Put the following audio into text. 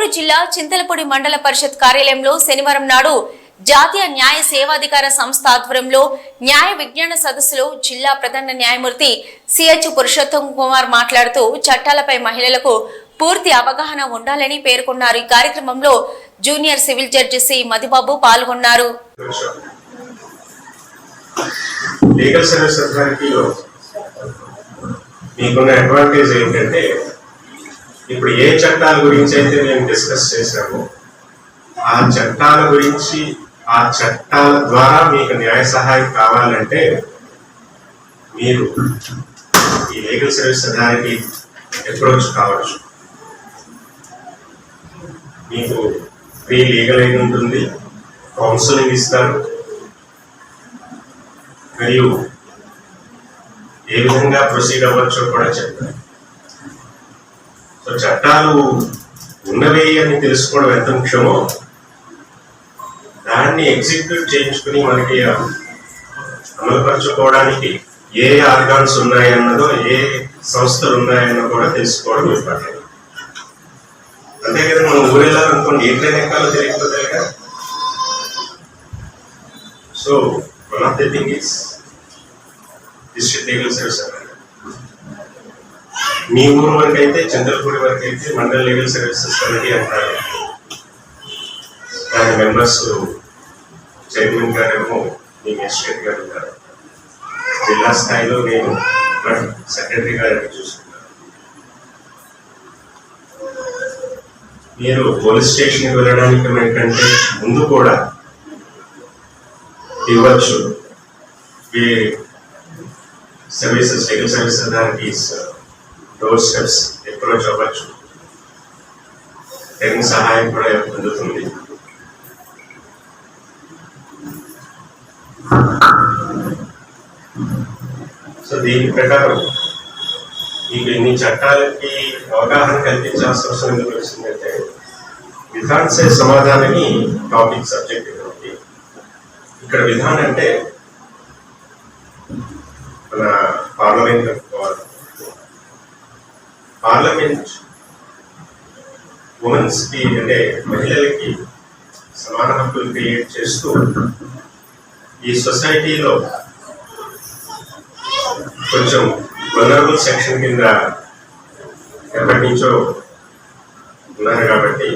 నెల్లూరు జిల్లా చింతలపూడి మండల పరిషత్ కార్యాలయంలో శనివారం నాడు జాతీయ న్యాయ సేవాధికార సంస్థ ఆధ్వర్యంలో న్యాయ విజ్ఞాన సదస్సులో జిల్లా ప్రధాన న్యాయమూర్తి సిహెచ్ పురుషోత్తం కుమార్ మాట్లాడుతూ చట్టాలపై మహిళలకు పూర్తి అవగాహన ఉండాలని పేర్కొన్నారు. ఈ కార్యక్రమంలో junior civil judge C. Madhubabu పాల్గొన్నారు. లీగల్ సర్వీస్ అథారిటీలో మీకున్న అడ్వాంటేజ్ ఏంటంటే ఇప్పుడు ఏ చట్టాల గురించి అయితే మేము డిస్కస్ చేశామో ఆ చట్టాల గురించి ఆ చట్టాల ద్వారా మీకు న్యాయ సహాయం కావాలంటే మీరు ఈ లీగల్ సర్వీస్ అథారిటీ అప్రోచ్ కావచ్చు. మీకు ఫ్రీ లీగల్ ఎయిడ్ ఉంటుంది కౌన్సిలింగ్ ఇస్తారు. మరియు ఏ విధంగా ప్రొసీడ్ అవ్వచ్చో కూడా చెప్తారు చట్టాలు ఉన్నవే అని తెలుసుకోవడం ఎంత ముఖ్యమో దాన్ని ఎగ్జిక్యూట్ చేయించుకుని మనకి అమలుపరచుకోవడానికి ఏ ఆర్గాన్స్ ఉన్నాయన్నదో ఏ సంస్థలు ఉన్నాయన్నో కూడా తెలుసుకోవడం ఇంపార్టెంట్ అంతే కదా మనం ఊరెళ్ళాలనుకోండి ఏ ట్రైన్ ఎక్కాలో తెలియకపోతే కదా? So one of the thing is district legal service మీ ఊరు వరకు అయితే చంద్రపూడి వరకు అయితే మండల్ లీగల్ సర్వీసెస్ కమిటీ అంటారు. దాని మెంబర్స్ చైర్మన్ గారేమో మీ మేజిస్ట్రేట్ గారు ఉంటారు. జిల్లా స్థాయిలో నేను సెక్రటరీ గారిని చూసుకున్నాను మీరు పోలీస్ స్టేషన్కి వెళ్ళడానికి ఏంటంటే ముందు కూడా ఇవ్వచ్చు. సర్వీసెస్ లీగల్ సర్వీస్ ఇస్తారు. డోర్ స్టెప్స్ అప్రోచ్ అవ్వచ్చు తగిన సహాయం కూడా అందుతుంది సో దీని ప్రకారం మీకు ఇన్ని చట్టాలకి అవగాహన కల్పించాల్సిన అవసరం ఎందుకు వచ్చిందంటే విధాన్ సే సమాధానని టాపిక్ సబ్జెక్ట్ ఉంది ఇక్కడ విధాన్ అంటే మన పార్లమెంట్ అనుకోవాలి పార్లమెంట్ ఉమెన్స్కి అంటే మహిళలకి సమాన హక్కులు క్రియేట్ చేస్తూ ఈ సొసైటీలో కొంచెం వనరబుల్ సెక్షన్ కింద ఎప్పటి నుంచో ఉన్నారు కాబట్టి